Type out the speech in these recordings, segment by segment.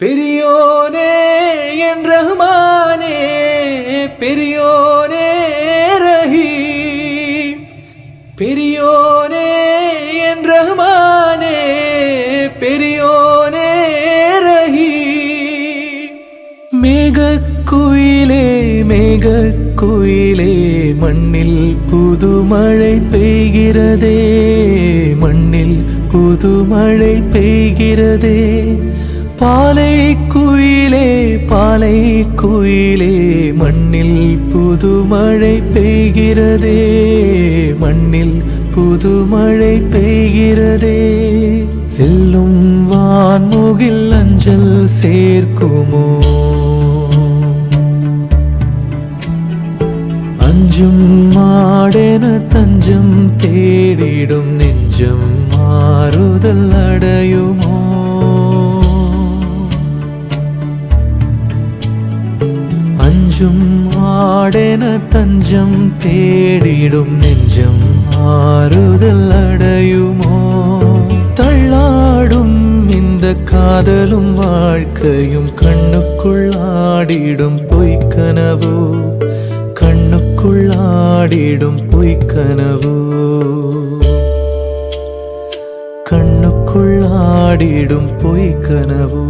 பெரியோனே என் ரஹ்மானே பெரியோனே ரஹி பெரியோனே என் ரஹ்மானே பெரியோனே ரஹீம். மேகக்குயிலே மேகக்குயிலே மண்ணில் புதுமழை பெய்கிறதே மண்ணில் புதுமழை பெய்கிறதே. பாலை குயிலே பாலை குயிலே மண்ணில் புது மழை பெய்கிறதே மண்ணில் புது மழை பெய்கிறதே. செல்லும் வான்முகில் அஞ்சல் சேர்க்குமோ? அஞ்சும் மாடென தஞ்சம் தேடிடும் நெஞ்சம் மாறுதல் அடையுமோ? ஆடென தஞ்சம் தேடிடும் நெஞ்சம் ஆறுதல் அடையுமோ? தள்ளாடும் இந்த காதலும் வாழ்க்கையும் கண்ணுக்குள் ஆடிடும் பொய்க்கனவோ கண்ணுக்குள் ஆடிடும் பொய்க்கனவோ கண்ணுக்குள் ஆடிடும் பொய்க்கனவோ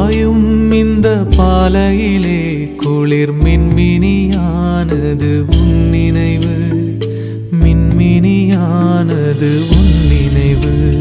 பாயும் இந்த பாலையிலே குளிர் மின்மினியானது உன் நினைவு. மின்மினியானது உன் நினைவு.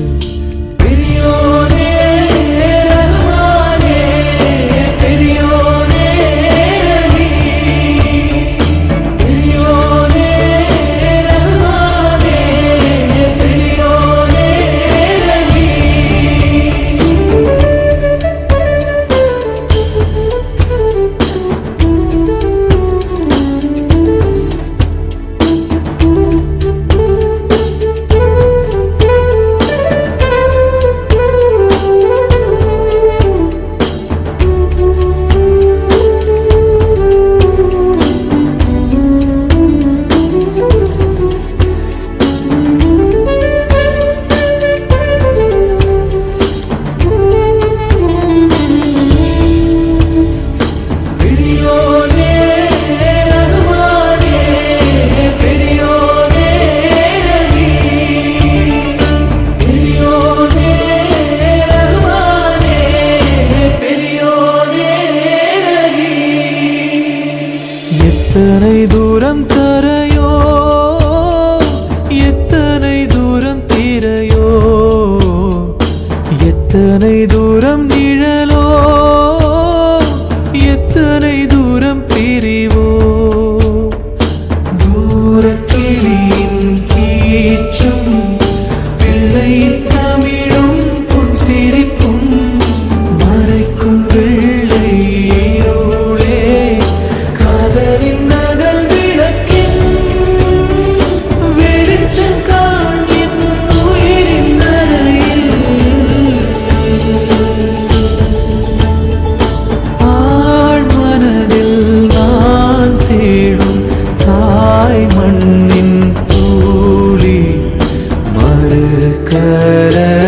करना